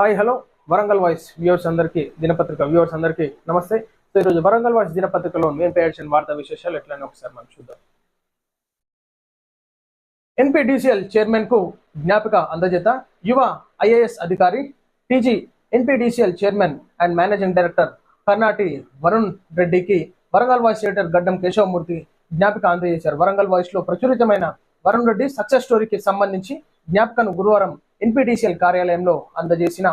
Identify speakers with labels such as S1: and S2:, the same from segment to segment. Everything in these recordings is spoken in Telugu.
S1: Hi hello. Warangal voice viewers అందరికీ దినపత్రిక వ్యూవర్స్ అందరికీ నమస్తే. సో ఈరోజు వరంగల్ వాయిస్ దినపత్రికలో మేము వార్తా విశేషాలు ఎట్లనే ఒకసారి మనం చూద్దాం. ఎన్పిడిసిఎల్ చైర్మన్కు జ్ఞాపిక అందజేత యువ ఐఏఎస్ అధికారి TG NPDCL chairman and managing director Karnati Varun రెడ్డికి వరంగల్ వాయిస్ ఎడిటర్ గడ్డం కేశవమూర్తి జ్ఞాపిక అందజేశారు. వరంగల్ వాయిస్లో ప్రచురితమైన వరుణ్ రెడ్డి సక్సెస్ స్టోరీకి సంబంధించి జ్ఞాపికను గురువారం ఎన్పిటిసిఎల్ కార్యాలయంలో అందజేసిన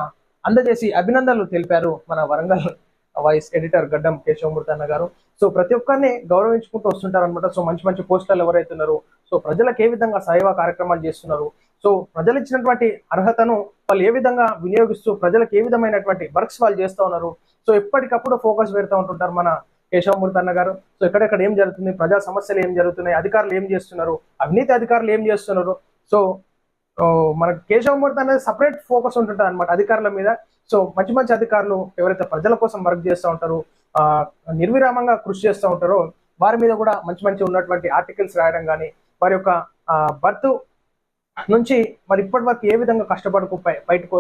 S1: అందజేసి అభినందనలు తెలిపారు మన వరంగల్ వైస్ ఎడిటర్ గడ్డం కేశవమూర్తి అన్న గారు. సో ప్రతి ఒక్కరిని గౌరవించుకుంటూ వస్తుంటారనమాట సో మంచి మంచి పోస్టులు ఎవరైతే ఉన్నారు సో ప్రజలకు ఏ విధంగా సేవా కార్యక్రమాలు చేస్తున్నారు సో ప్రజలు ఇచ్చినటువంటి అర్హతను వాళ్ళు ఏ విధంగా వినియోగిస్తూ ప్రజలకు ఏ విధమైనటువంటి వర్క్స్ వాళ్ళు చేస్తూ ఉన్నారు. సో ఎప్పటికప్పుడు ఫోకస్ పెడతా ఉంటుంటారు మన కేశవమూర్తి అన్న గారు. సో ఎక్కడెక్కడ ఏం జరుగుతుంది ప్రజా సమస్యలు ఏం జరుగుతున్నాయి అధికారులు ఏం చేస్తున్నారు అవినీతి అధికారులు ఏం చేస్తున్నారు. సో మనకు కేశవమూర్తి అనేది సపరేట్ ఫోకస్ ఉంటుంటుంది అనమాట అధికారుల మీద. సో మంచి మంచి అధికారులు ఎవరైతే ప్రజల కోసం వర్క్ చేస్తూ ఉంటారో ఆ, నిర్విరామంగా కృషి చేస్తూ ఉంటారో వారి మీద కూడా మంచి మంచి ఉన్నటువంటి ఆర్టికల్స్ రాయడం కానీ వారి యొక్క బర్త్ నుంచి మరి ఇప్పటి వరకు ఏ విధంగా కష్టపడుకు బయటకు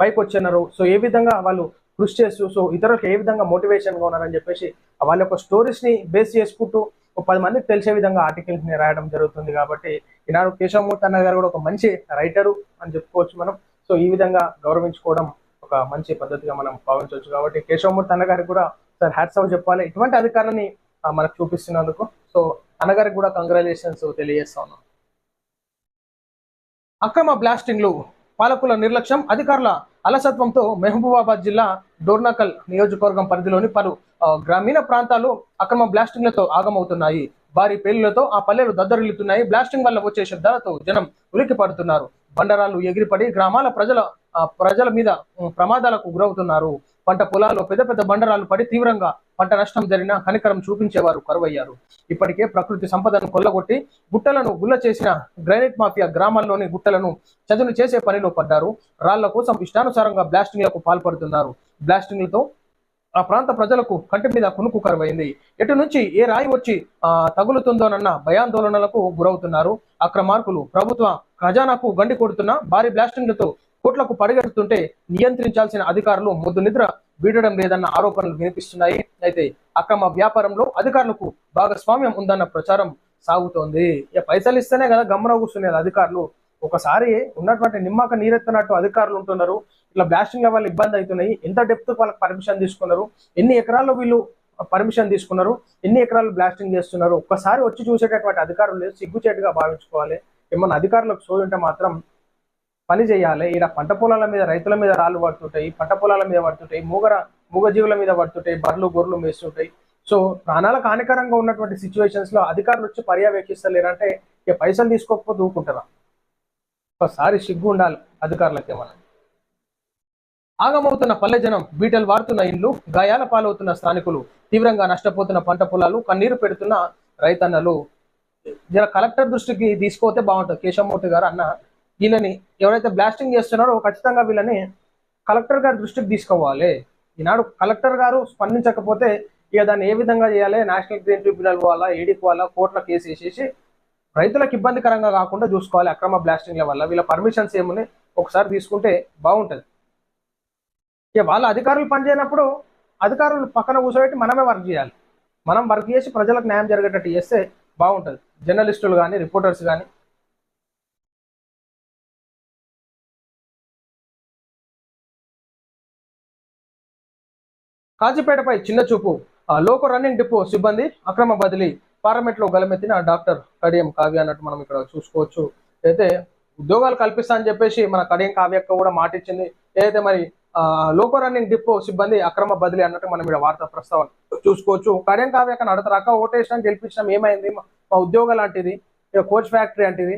S1: పైకి వచ్చినారు సో ఏ విధంగా వాళ్ళు కృషి చేస్తూ సో ఇతరులకు ఏ విధంగా మోటివేషన్గా ఉన్నారని చెప్పేసి వాళ్ళ యొక్క స్టోరీస్ని బేస్ చేసుకుంటూ ఒక పది మందికి తెలిసే విధంగా ఆర్టికల్స్ని రాయడం జరుగుతుంది కాబట్టి ఈనాడు కేశవమూర్తి అన్న గారు కూడా ఒక మంచి రైటరు అని చెప్పుకోవచ్చు మనం. సో ఈ విధంగా గౌరవించుకోవడం ఒక మంచి పద్ధతిగా మనం భావించవచ్చు కాబట్టి కేశవమూర్తి అన్న గారికి కూడా సార్ హ్యాట్స్ ఆఫ్ చెప్పాలి. ఇటువంటి అధికారాన్ని మనకు చూపిస్తున్నందుకు. సో అన్నగారికి కూడా కంగ్రాచులేషన్స్ తెలియజేస్తా ఉన్నాం అక్రమ బ్లాస్టింగ్లు పాలకుల నిర్లక్ష్యం అధికారుల అలసత్వంతో మహబూబాబాద్ జిల్లా డోర్నాకల్ నియోజకవర్గం పరిధిలోని పలు గ్రామీణ ప్రాంతాలు అక్రమ బ్లాస్టింగ్లతో ఆగమవుతున్నాయి. భారీ పేలులతో ఆ పల్లెలు దద్దరిల్లుతున్నాయి. బ్లాస్టింగ్ వల్ల వచ్చే శబ్దాలతో జనం ఉలికి పడుతున్నారు బండరాలు ఎగిరిపడి గ్రామాల ప్రజల ప్రజల మీద ప్రమాదాలకు గురవుతున్నారు. పంట పొలాల్లో పెద్ద పెద్ద బండరాలు పడి తీవ్రంగా పంట నష్టం జరిగిన కనికరం చూపించేవారు కరువయ్యారు. ఇప్పటికే ప్రకృతి సంపదను కొల్లగొట్టి గుట్టలను గుల్ల చేసిన గ్రానైట్ మాఫియా గ్రామాల్లోని గుట్టలను చదును చేసే పనిలో పడ్డారు. రాళ్ళ కోసం ఇష్టానుసారంగా బ్లాస్టింగ్లకు పాల్పడుతున్నారు. బ్లాస్టింగ్లతో ఆ ప్రాంత ప్రజలకు కంటి మీద కునుకు కరువైంది. ఎటు నుంచి ఏ రాయి వచ్చి ఆ, తగులుతుందోనన్న భయాందోళనలకు గురవుతున్నారు. అక్రమార్కులు ప్రభుత్వ ఖజానాకు గండి కొడుతున్న భారీ బ్లాస్టింగ్లతో కోట్లకు పడగెడుతుంటే నియంత్రించాల్సిన అధికారులు ముద్దు నిద్ర వీడడం లేదన్న ఆరోపణలు వినిపిస్తున్నాయి. అయితే అక్రమ వ్యాపారంలో అధికారులకు భాగస్వామ్యం ఉందన్న ప్రచారం సాగుతోంది. ఇక పైసలు ఇస్తేనే కదా గమ్మన కూర్చునేది అధికారులు. ఒకసారి ఉన్నటువంటి నిమ్మక నీరెత్తనట్టు అధికారులు ఉంటున్నారు. ఇట్లా బ్లాస్టింగ్ వల్ల ఇబ్బంది అవుతున్నాయి. ఎంత డెప్త్ వాళ్ళకి పర్మిషన్ తీసుకున్నారు. ఎన్ని ఎకరాల్లో వీళ్ళు పర్మిషన్ తీసుకున్నారు? ఎన్ని ఎకరాలు బ్లాస్టింగ్ చేస్తున్నారు? ఒక్కసారి వచ్చి చూసేటటువంటి అధికారులు లేదు సిగ్గుచేటుగా భావించుకోవాలి. ఏమన్నా అధికారులకు సోయి ఉంటే మాత్రం పని చేయాలి. ఈడ పంట పొలాల మీద రైతుల మీద రాళ్ళు పడుతుంటాయి పంట పొలాల మీద పడుతుంటాయి మూగర మూగజీవుల మీద పడుతుంటాయి బర్రెలు గొర్రెలు మేస్తుంటాయి. సో ప్రాణాలకు హానికరంగా ఉన్నటువంటి సిచ్యువేషన్స్లో అధికారులు వచ్చి పర్యవేక్షిస్తలేరంటే ఇక పైసలు తీసుకోకపోతే ఊకుంటారా ఒకసారి సిగ్గు ఉండాలి అధికారులకి ఏమన్నా. ఆగమవుతున్న పల్లె జనం బీటలు వాడుతున్న ఇండ్లు గాయాల పాలవుతున్న స్థానికులు తీవ్రంగా నష్టపోతున్న పంట పొలాలు కన్నీరు పెడుతున్న రైతన్నలు. జర కలెక్టర్ దృష్టికి తీసుకుపోతే బాగుంటుంది. కేశవమూర్తి గారు అన్న వీళ్ళని ఎవరైతే బ్లాస్టింగ్ చేస్తున్నారో ఖచ్చితంగా వీళ్ళని కలెక్టర్ గారి దృష్టికి తీసుకోవాలి. ఈనాడు కలెక్టర్ గారు స్పందించకపోతే ఇక దాన్ని ఏ విధంగా చేయాలి? నేషనల్ గ్రీన్ ట్రిబ్యునల్ పోవాలా? ఏడీ పోవాలా? కోర్టుల కేసు వేసేసి రైతులకు ఇబ్బందికరంగా కాకుండా చూసుకోవాలి అక్రమ బ్లాస్టింగ్ల వల్ల. వీళ్ళ పర్మిషన్స్ ఏమున్నాయి? ఒకసారి తీసుకుంటే బాగుంటుంది. ఇక వాళ్ళ అధికారులు పనిచేయనప్పుడు అధికారులు పక్కన కూర్చోబెట్టి మనమే వర్క్ చేయాలి. మనం వర్క్ చేసి ప్రజలకు న్యాయం జరిగేటట్టు చేస్తే బాగుంటుంది. జర్నలిస్టులు కానీ రిపోర్టర్స్ కానీ కాజీపేటపై చిన్న చూపు. లోకో రన్నింగ్ డిపో సిబ్బంది అక్రమ బదిలీ. పార్లమెంట్లో గలమెత్తిన డాక్టర్ కడియం కావ్య అన్నట్టు మనం ఇక్కడ చూసుకోవచ్చు. అయితే ఉద్యోగాలు కల్పిస్తా అని చెప్పేసి మన కడియం కావ్యక్క కూడా మాటిచ్చింది ఏదైతే మరి లోకో రన్నింగ్ డిపో సిబ్బంది అక్రమ బదిలీ అన్నట్టు మనం ఇక్కడ వార్తా ప్రస్తావన చూసుకోవచ్చు. కడియం కావ్యక్క నడతరాక ఓటేసినాం గెలిపించడం ఏమైంది? మా ఉద్యోగాలు లాంటిది కోచ్ ఫ్యాక్టరీ అంటిది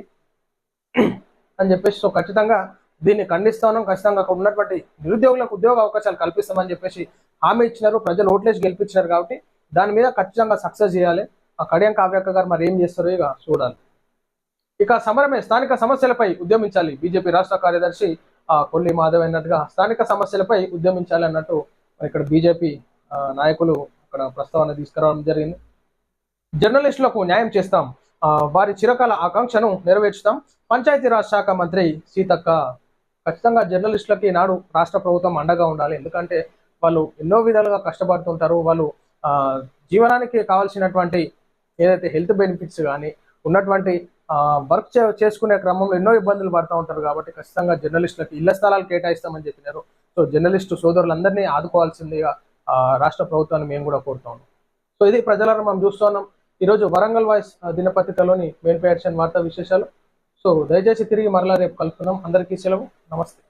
S1: అని చెప్పేసి సో ఖచ్చితంగా దీన్ని ఖండిస్తాను ఖచ్చితంగా అక్కడ ఉన్నటువంటి నిరుద్యోగులకు ఉద్యోగ అవకాశాలు కల్పిస్తామని చెప్పేసి హామీ ఇచ్చినారు. ప్రజలు ఓట్లేసి గెలిపించినారు కాబట్టి దాని మీద ఖచ్చితంగా సక్సెస్ చేయాలి. ఆ కడియం కావ్యక్క గారు మరి ఏం చేస్తారో ఇక చూడాలి. ఇక సమరమే స్థానిక సమస్యలపై ఉద్యమించాలి. బీజేపీ రాష్ట్ర కార్యదర్శి ఆ, కొల్లి మాధవ్ అన్నట్టుగా స్థానిక సమస్యలపై ఉద్యమించాలి అన్నట్టు ఇక్కడ బీజేపీ నాయకులు అక్కడ ప్రస్తావన తీసుకురావడం జరిగింది. జర్నలిస్టులకు న్యాయం చేస్తాం. ఆ, వారి చిరకాల ఆకాంక్షను నెరవేర్చుతాం. పంచాయతీరాజ్ శాఖ మంత్రి సీతక్క ఖచ్చితంగా జర్నలిస్టులకి ఈనాడు రాష్ట్ర ప్రభుత్వం అండగా ఉండాలి. ఎందుకంటే వాళ్ళు ఎన్నో విధాలుగా కష్టపడుతుంటారు. వాళ్ళు జీవనానికి కావాల్సినటువంటి ఏదైతే హెల్త్ బెనిఫిట్స్ కానీ ఉన్నటువంటి వర్క్ చేసుకునే క్రమంలో ఎన్నో ఇబ్బందులు పడుతూ ఉంటారు కాబట్టి ఖచ్చితంగా జర్నలిస్టులకి ఇళ్ళ స్థలాలు కేటాయిస్తామని చెప్పినారు. సో జర్నలిస్టు సోదరులందరినీ ఆదుకోవాల్సిందిగా రాష్ట్ర ప్రభుత్వాన్ని మేము కూడా కోరుతాం సో ఇది ప్రజలను మనం చూస్తున్నాం ఈరోజు వరంగల్ వాయిస్ దినపత్రికలోని మెయిన్ పేర్షన్ వార్తా విశేషాలు. సో దయచేసి తిరిగి మరలా రేపు కలుపుకుందాం అందరికీ సెలవు. నమస్తే.